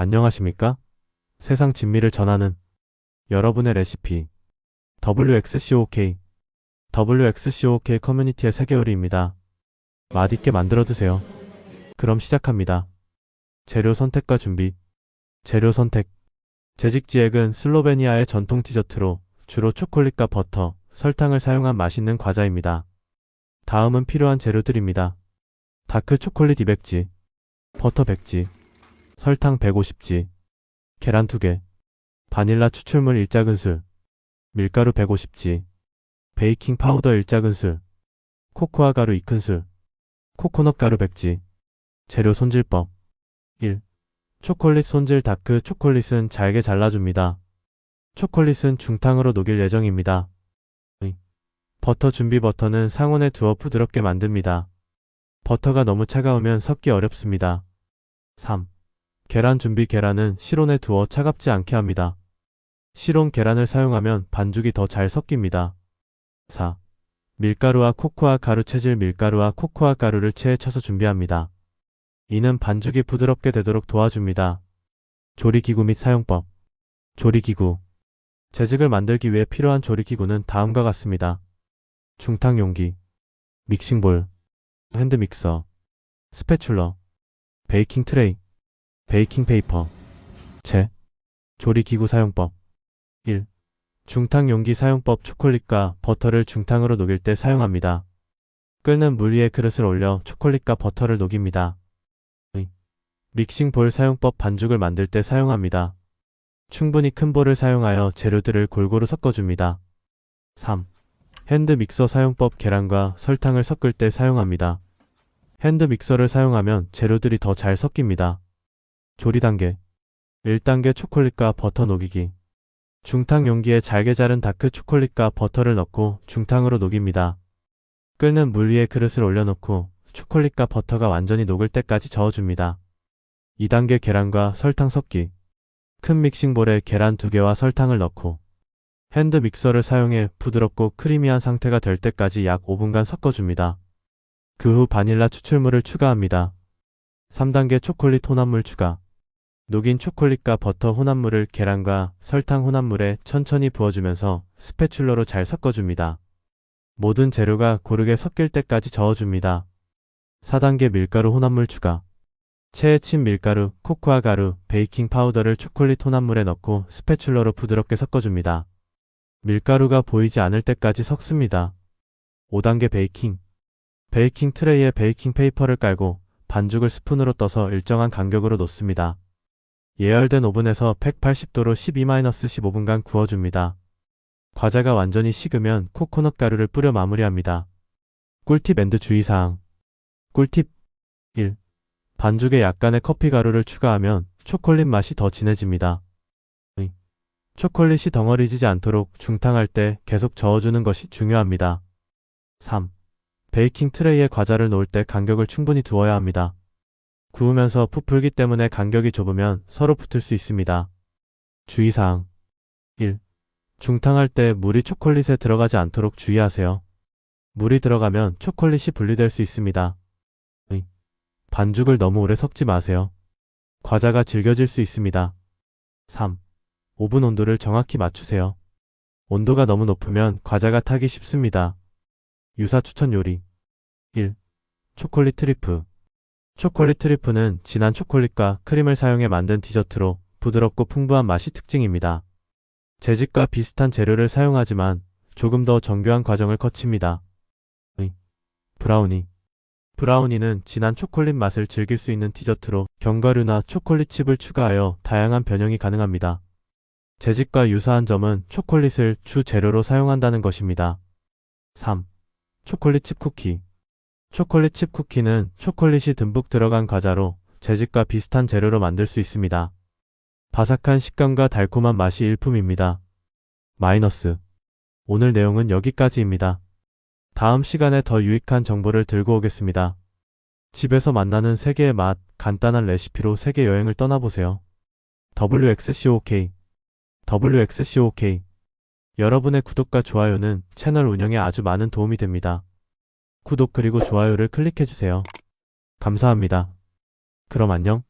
안녕하십니까? 세상 진미를 전하는 여러분의 레시피 WXCOK WXCOK 커뮤니티의 세계 요리입니다. 맛있게 만들어 드세요. 그럼 시작합니다. 재료 선택과 준비 재료 선택 재직지액은 슬로베니아의 전통 디저트로 주로 초콜릿과 버터, 설탕을 사용한 맛있는 과자입니다. 다음은 필요한 재료들입니다. 다크 초콜릿 200지, 버터 100지, 설탕 150지, 계란 2개, 바닐라 추출물 1작은술, 밀가루 150지, 베이킹 파우더 1작은술, 코코아 가루 2큰술, 코코넛 가루 100지, 재료 손질법 1. 초콜릿 손질 다크 초콜릿은 잘게 잘라줍니다. 초콜릿은 중탕으로 녹일 예정입니다. 2. 버터 준비 버터는 상온에 두어 부드럽게 만듭니다. 버터가 너무 차가우면 섞기 어렵습니다. 3. 계란 준비 계란은 실온에 두어 차갑지 않게 합니다. 실온 계란을 사용하면 반죽이 더 잘 섞입니다. 4. 밀가루와 코코아 가루 체질 밀가루와 코코아 가루를 체에 쳐서 준비합니다. 이는 반죽이 부드럽게 되도록 도와줍니다. 조리기구 및 사용법 조리기구 재직을 만들기 위해 필요한 조리기구는 다음과 같습니다. 중탕 용기, 믹싱볼, 핸드믹서, 스패출러, 베이킹 트레이, 베이킹 페이퍼, 재, 조리기구 사용법 1. 중탕 용기 사용법 초콜릿과 버터를 중탕으로 녹일 때 사용합니다. 끓는 물 위에 그릇을 올려 초콜릿과 버터를 녹입니다. 2. 믹싱 볼 사용법 반죽을 만들 때 사용합니다. 충분히 큰 볼을 사용하여 재료들을 골고루 섞어줍니다. 3. 핸드 믹서 사용법 계란과 설탕을 섞을 때 사용합니다. 핸드 믹서를 사용하면 재료들이 더 잘 섞입니다. 조리 단계 1단계 초콜릿과 버터 녹이기 중탕 용기에 잘게 자른 다크 초콜릿과 버터를 넣고 중탕으로 녹입니다. 끓는 물 위에 그릇을 올려놓고 초콜릿과 버터가 완전히 녹을 때까지 저어줍니다. 2단계 계란과 설탕 섞기 큰 믹싱볼에 계란 2개와 설탕을 넣고 핸드 믹서를 사용해 부드럽고 크리미한 상태가 될 때까지 약 5분간 섞어줍니다. 그 후 바닐라 추출물을 추가합니다. 3단계 초콜릿 혼합물 추가 녹인 초콜릿과 버터 혼합물을 계란과 설탕 혼합물에 천천히 부어주면서 스패출러로 잘 섞어줍니다. 모든 재료가 고르게 섞일 때까지 저어줍니다. 4단계 밀가루 혼합물 추가 체에 친 밀가루, 코코아 가루, 베이킹 파우더를 초콜릿 혼합물에 넣고 스패출러로 부드럽게 섞어줍니다. 밀가루가 보이지 않을 때까지 섞습니다. 5단계 베이킹 베이킹 트레이에 베이킹 페이퍼를 깔고 반죽을 스푼으로 떠서 일정한 간격으로 놓습니다. 예열된 오븐에서 180도로 12-15분간 구워줍니다. 과자가 완전히 식으면 코코넛 가루를 뿌려 마무리합니다. 꿀팁 앤드 주의사항 꿀팁 1. 반죽에 약간의 커피 가루를 추가하면 초콜릿 맛이 더 진해집니다. 2. 초콜릿이 덩어리지지 않도록 중탕할 때 계속 저어주는 것이 중요합니다. 3. 베이킹 트레이에 과자를 놓을 때 간격을 충분히 두어야 합니다. 구우면서 부풀기 때문에 간격이 좁으면 서로 붙을 수 있습니다. 주의사항 1. 중탕할 때 물이 초콜릿에 들어가지 않도록 주의하세요. 물이 들어가면 초콜릿이 분리될 수 있습니다. 2. 반죽을 너무 오래 섞지 마세요. 과자가 질겨질 수 있습니다. 3. 오븐 온도를 정확히 맞추세요. 온도가 너무 높으면 과자가 타기 쉽습니다. 유사 추천 요리 1. 초콜릿 트리프 초콜릿 트리프는 진한 초콜릿과 크림을 사용해 만든 디저트로 부드럽고 풍부한 맛이 특징입니다. 재질과 비슷한 재료를 사용하지만 조금 더 정교한 과정을 거칩니다. 의. 브라우니 브라우니는 진한 초콜릿 맛을 즐길 수 있는 디저트로 견과류나 초콜릿 칩을 추가하여 다양한 변형이 가능합니다. 재질과 유사한 점은 초콜릿을 주 재료로 사용한다는 것입니다. 3. 초콜릿 칩 쿠키 초콜릿 칩 쿠키는 초콜릿이 듬뿍 들어간 과자로 재질과 비슷한 재료로 만들 수 있습니다. 바삭한 식감과 달콤한 맛이 일품입니다. 마이너스. 오늘 내용은 여기까지입니다. 다음 시간에 더 유익한 정보를 들고 오겠습니다. 집에서 만나는 세계의 맛, 간단한 레시피로 세계 여행을 떠나보세요. WXCOK WXCOK 여러분의 구독과 좋아요는 채널 운영에 아주 많은 도움이 됩니다. 구독 그리고 좋아요를 클릭해주세요. 감사합니다. 그럼 안녕.